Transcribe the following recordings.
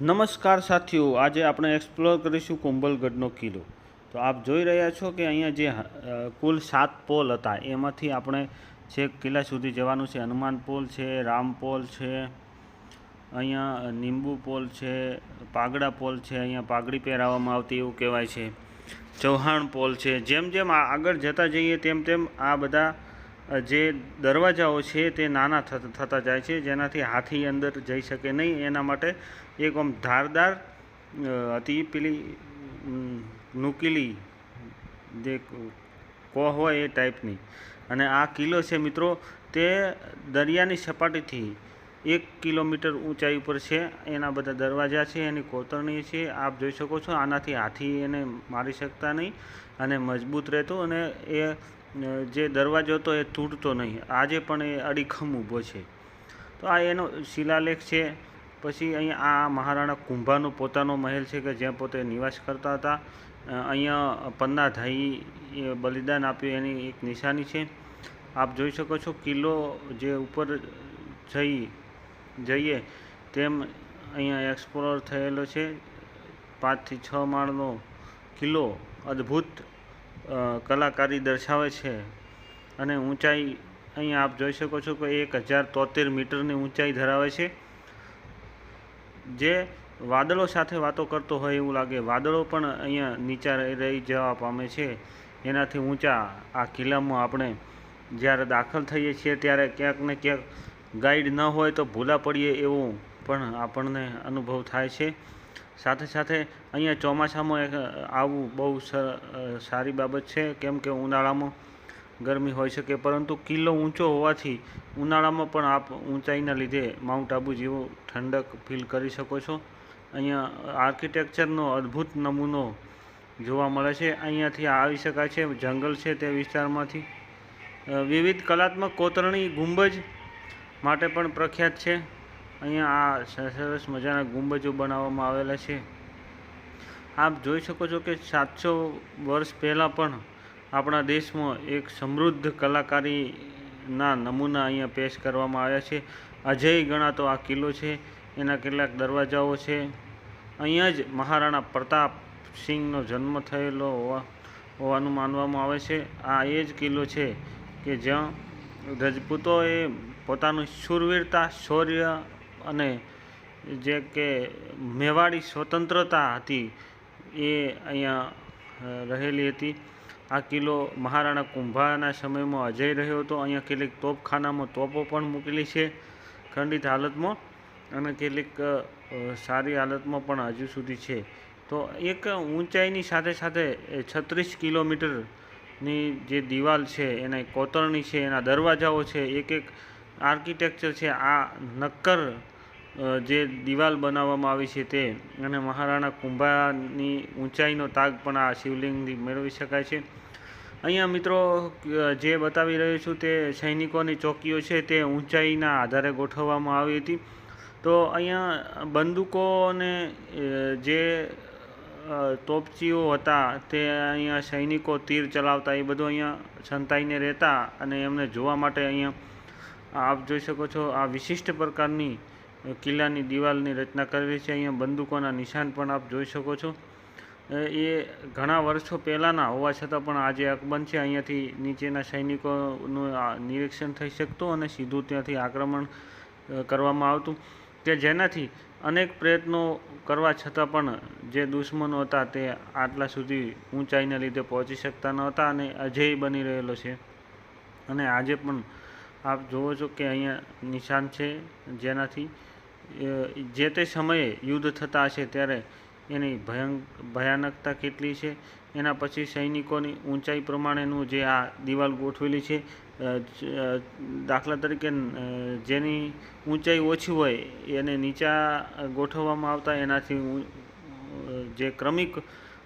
નમસ્કાર સાથીઓ, આજે આપણે એક્સપ્લોર કરીશું કુંભલગઢનો કિલ્લો. તો આપ જોઈ રહ્યા છો કે અહીંયા જે કુલ સાત પોલ હતા, એમાંથી આપણે છેક કિલ્લા સુધી જવાનું છે, હનુમાન પોલ છે, રામ પોલ છે, અહીંયા નિંબુ પોલ છે પાગડા પોલ છે, અહીંયા પાઘડી પહેરાવવામાં આવતી એવું કહેવાય છે, ચૌહાણ પોલ છે, જેમ જેમ આગળ જતા જઈએ, તેમ તેમ આ બધા જે દરવાજાઓ છે તે નાના થત- જાય છે, જેનાથી હાથી અંદર જઈ શકે નહીં. એના માટે એક આમ ધારદાર અતિ પેલી નુકીલી જે કોહ હોય એ ટાઈપની. અને આ કિલ્લો છે મિત્રો, તે દરિયાની સપાટીથી એક કિલોમીટર ઊંચાઈ ઉપર છે. એના બધા દરવાજા છે, એની કોતરણી છે. આપ જોઈ શકો છો, આનાથી હાથી એને મારી શકતા નહીં અને મજબૂત રહેતો અને એ જે દરવાજો હતો એ તૂટતો નહીં. આજે પણ એ અડીખમ ઊભો છે. તો આ એનો શિલાલેખ છે. પછી અહીંયા આ મહારાણા કુંભાનો પોતાનો મહેલ છે કે જ્યાં પોતે નિવાસ કરતા હતા. અહીંયા પન્નાધાઈ બલિદાન આપ્યું, એની એક નિશાની છે. આપ જોઈ શકો છો કિલ્લો જે ઉપર જઈ, જઈએ તેમ અહીંયા એક્સપ્લોર થયેલો છે. પાંચથી છ માળનો કિલ્લો, અદ્ભુત કલાકારી દર્શાવે છે અને ઊંચાઈ અહીંયા આપ જોઈ શકો છો કે એક હજાર તોતેર મીટરની ઊંચાઈ ધરાવે છે. જે વાદળો સાથે વાતો કરતો હોય એવું લાગે. વાદળો પણ અહીંયા નીચા રહી જવા પામે છે. એનાથી ઊંચા આ કિલ્લામાં આપણે જ્યારે દાખલ થઈએ છીએ ત્યારે ક્યાંક ને ક્યાંક ગાઈડ ન હોય તો ભૂલા પડીએ એવું પણ આપણને અનુભવ થાય છે. સાથે સાથે અહીંયા ચોમાસામાં એક આવવું બહુ સારી બાબત છે, કેમ કે ઉનાળામાં ગરમી હોઈ શકે, પરંતુ કિલ્લો ઊંચો હોવાથી ઉનાળામાં પણ આપ ઊંચાઈના લીધે માઉન્ટ આબુ જેવું ઠંડક ફીલ કરી શકો છો. અહીંયા આર્કિટેક્ચરનો અદ્ભુત નમૂનો જોવા મળે છે. અહીંયાથી આવી શકાય છે, જંગલ છે તે વિસ્તારમાંથી. વિવિધ કલાત્મક કોતરણી ગુંબજ માટે પણ પ્રખ્યાત છે. અહીંયા આ સરસ મજાના ગુંબજો બનાવવામાં આવેલા છે. આપ જોઈ શકો છો કે સાતસો વર્ષ પહેલાં પણ આપણા દેશમાં એક સમૃદ્ધ કલાકારીના નમૂના અહીંયા પેશ કરવામાં આવ્યા છે. અજય ગણાતો આ કિલ્લો છે, એના કેટલાક દરવાજાઓ છે. અહીંયા જ મહારાણા પ્રતાપ સિંહનો જન્મ થયેલો હોવા, હોવાનું માનવામાં આવે છે. આ એ જ કિલ્લો છે કે જ્યાં રજપૂતોએ પોતાનું શૂરવીરતા, શૌર્ય અને જે કે મેવાડી સ્વતંત્રતા હતી, એ અહીંયા રહેલી હતી. આ કિલ્લો મહારાણા કુંભાના સમયમાં અજય રહ્યો હતો. અહીંયા કેટલીક તોપખાનામાં તોપો પણ મૂકેલી છે ખંડિત હાલતમાં અને કેટલીક સારી હાલતમાં પણ હજુ સુધી છે. તો એક ઊંચાઈની સાથે સાથે છત્રીસ કિલોમીટરની જે દિવાલ છે, એના કોતરણી છે, એના દરવાજાઓ છે, એક એક આર્કિટેક્ચર છે, આ નક્કર જે દિવાલ બનાવવામાં આવી છે તે, અને મહારાણા કુંભાની ઊંચાઈનો તાગ પણ આ શિવલિંગથી મેળવી શકાય છે. અહીંયા મિત્રો જે બતાવી રહ્યો છું તે સૈનિકોની ચોકીઓ છે તે ઊંચાઈના આધારે ગોઠવવામાં આવી હતી. તો અહીંયા બંદૂકોને અને જે તોપચીઓ હતા તે અહીંયા સૈનિકો તીર ચલાવતા એ બધું અહીંયા સંતાઈને રહેતા અને એમને જોવા માટે અહીંયા, આપ જોઈ શકો છો આ વિશિષ્ટ પ્રકારની કિલ્લાની દિવાલની રચના કરેલી છે. અહીંયા બંદૂકોના નિશાન પણ આપ જોઈ શકો છો. એ ઘણા વર્ષો પહેલાંના, હોવા છતાં પણ આજે અકબંધ છે. અહીંયાથી નીચેના સૈનિકોનું નિરીક્ષણ થઈ શકતું અને સીધું ત્યાંથી આક્રમણ કરવામાં આવતું. કે જેનાથી અનેક પ્રયત્નો કરવા છતાં પણ જે દુશ્મનો હતા તે આટલા સુધી ઊંચાઈને લીધે પહોંચી શકતા ન હતા અને અજેય બની રહેલો છે. અને આજે પણ આપ જુઓ છો કે અહીંયા નિશાન છે જેનાથી જે તે સમયે યુદ્ધ થતા હશે ત્યારે એની ભયંક ભયાનકતા કેટલી છે? એના પછી સૈનિકોની ઊંચાઈ પ્રમાણેનું જે આ દિવાલ ગોઠવેલી છે દાખલા તરીકે જેની ઊંચાઈ ઓછી હોય એને નીચા ગોઠવવામાં આવતા એનાથી જે ક્રમિક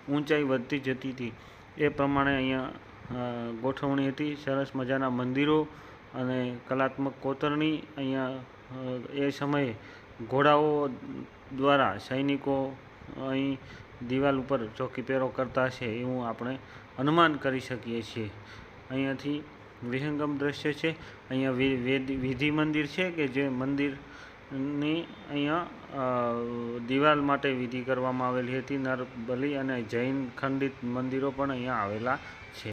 ઊંચાઈ વધતી જતી હતી, એ પ્રમાણે અહીંયા ગોઠવણી હતી. સરસ મજાના મંદિરો અને કલાત્મક કોતરણી અહીંયા એ સમયે ઘોડાઓ દ્વારા સૈનિકો અહીં દિવાલ ઉપર ચોકી પહેરો કરતા હશે એવું આપણે અનુમાન કરી શકીએ છીએ. અહીંયાથી વિહંગમ દ્રશ્ય છે. અહીંયા વિધિ મંદિર છે કે જે મંદિરની અહીંયા દિવાલ માટે વિધિ કરવામાં આવેલી હતી. નર બલિ અને જૈન ખંડિત મંદિરો પણ અહીંયા આવેલા છે